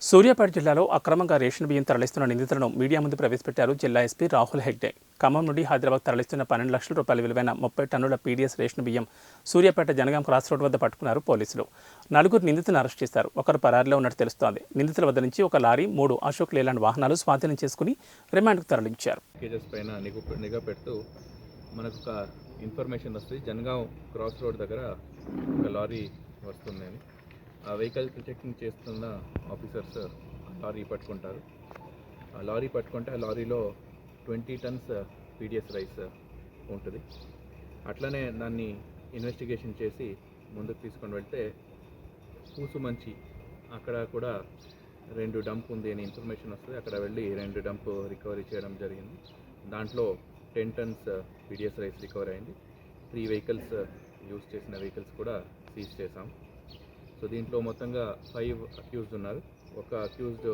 సూర్యాపేట జిల్లాలో అక్రమంగా రేషన్ బియ్యం తరలిస్తున్న నిందితులను మీడియా ముందు ప్రవేశపెట్టారు జిల్లా ఎస్పీ రాహుల్ హెగ్డే. ఖమ్మం నుండి హైదరాబాద్ తరలిస్తున్న పన్నెండు లక్షల రూపాయల విలువైన ముప్పై టన్నుల పీడీఎస్ రేషన్ బియ్యం సూర్యాపేట జనగాం క్రాస్ రోడ్ వద్ద పట్టుకున్నారు పోలీసులు. నలుగురు నిందితులను అరెస్ట్ చేశారు. ఒకరు పరారిలో ఉన్నట్టు తెలుస్తోంది. నిందితుల వద్ద నుంచి ఒక లారీ మూడు అశోక్ లేలాండ్ వాహనాలు స్వాధీనం చేసుకుని రిమాండ్కు తరలించారు. కేజెస్ పైన నిఘా నిఘా పెడుతూ మనకు ఒక ఇన్ఫర్మేషన్ వస్తుంది. జనగాం క్రాస్ రోడ్ దగ్గర ఒక లారీ వస్తుందని. వెహికల్ చెకింగ్ చేస్తున్న ఆఫీసర్స్ లారీ పట్టుకుంటారు. ఆ లారీ పట్టుకుంటే ఆ లారీలో ట్వంటీ టన్స్ పీడిఎస్ రైస్ ఉంటుంది. అట్లనే దాన్ని ఇన్వెస్టిగేషన్ చేసి ముందుకు తీసుకొని వెళ్తే పూసుమంచి అక్కడ కూడా రెండు డంప్ ఉంది అని ఇన్ఫర్మేషన్ వస్తుంది. అక్కడ వెళ్ళి రెండు డంప్ రికవరీ చేయడం జరిగింది. దాంట్లో ten tons PDS rice recover అయింది. త్రీ వెహికల్స్ యూజ్ చేసిన వెహికల్స్ కూడా సీజ్ చేసాం సో దీంట్లో మొత్తంగా ఫైవ్ అక్యూజ్డ్ ఉన్నారు. ఒక అక్యూజ్డ్